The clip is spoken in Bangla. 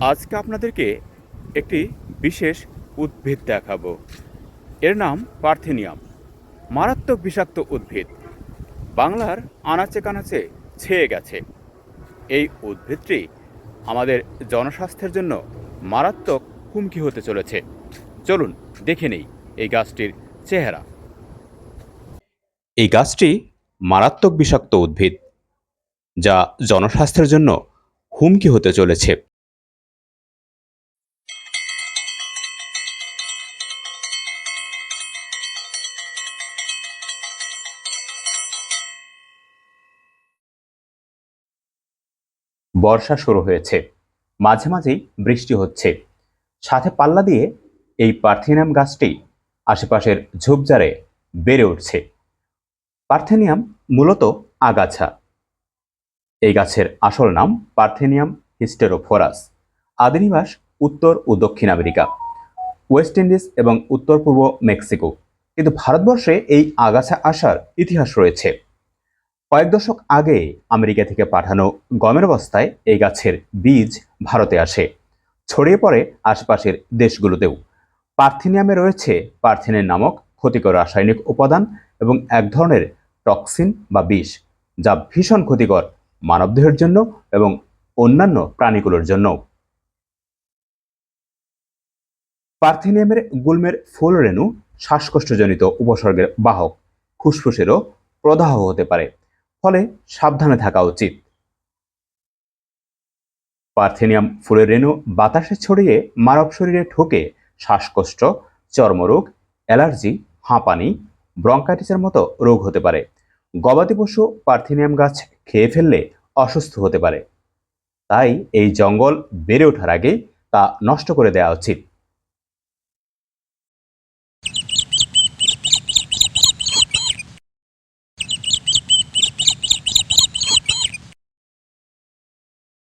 আজকে আপনাদেরকে একটি বিশেষ উদ্ভিদ দেখাবো। এর নাম পার্থেনিয়াম, মারাত্মক বিষাক্ত উদ্ভিদ। বাংলার আনাচে কানাচে ছেয়ে গেছে। এই উদ্ভিদটি আমাদের জনস্বাস্থ্যের জন্য মারাত্মক হুমকি হতে চলেছে। চলুন দেখে নেই এই গাছটির চেহারা। এই গাছটি মারাত্মক বিষাক্ত উদ্ভিদ, যা জনস্বাস্থ্যের জন্য হুমকি হতে চলেছে। বর্ষা শুরু হয়েছে। মাঝে মাঝেই বৃষ্টি হচ্ছে। সাথে পাল্লা দিয়ে এই পার্থেনিয়াম গাছটি আশেপাশের ঝোপঝাড়ে বেড়ে উঠছে। পার্থেনিয়াম মূলত আগাছা। এই গাছের আসল নাম পার্থেনিয়াম হিস্টেরোফোরাস। আদিনিবাস উত্তর ও দক্ষিণ আমেরিকা, ওয়েস্ট ইন্ডিজ এবং উত্তর পূর্ব মেক্সিকো। কিন্তু ভারতবর্ষে এই আগাছা আসার ইতিহাস রয়েছে। কয়েক দশক আগে আমেরিকা থেকে পাঠানো গমের বস্তায় এই গাছের বীজ ভারতে আসে। ছড়িয়ে পড়ে আশপাশের দেশগুলোতেও। পার্থেনিয়ামে রয়েছে পার্থেনের নামক ক্ষতিকর রাসায়নিক উপাদান এবং এক ধরনের টক্সিন বা বিষ, যা ভীষণ ক্ষতিকর মানবদেহের জন্য এবং অন্যান্য প্রাণীগুলোর জন্য পার্থেনিয়ামের গুল্মের ফুল রেণু শ্বাসকষ্টজনিত উপসর্গের বাহক, ফুসফুসেরও প্রদাহ হতে পারে। ফলে সাবধানে থাকা উচিত। পার্থেনিয়াম ফুলের রেণু বাতাসে ছড়িয়ে মানব শরীরে ঠোকে শ্বাসকষ্ট, চর্মরোগ, অ্যালার্জি, হাঁপানি, ব্রঙ্কাইটিসের মতো রোগ হতে পারে। গবাদি পশু পার্থেনিয়াম গাছ খেয়ে ফেললে অসুস্থ হতে পারে। তাই এই জঙ্গল বেড়ে ওঠার আগে তা নষ্ট করে দেওয়া উচিত।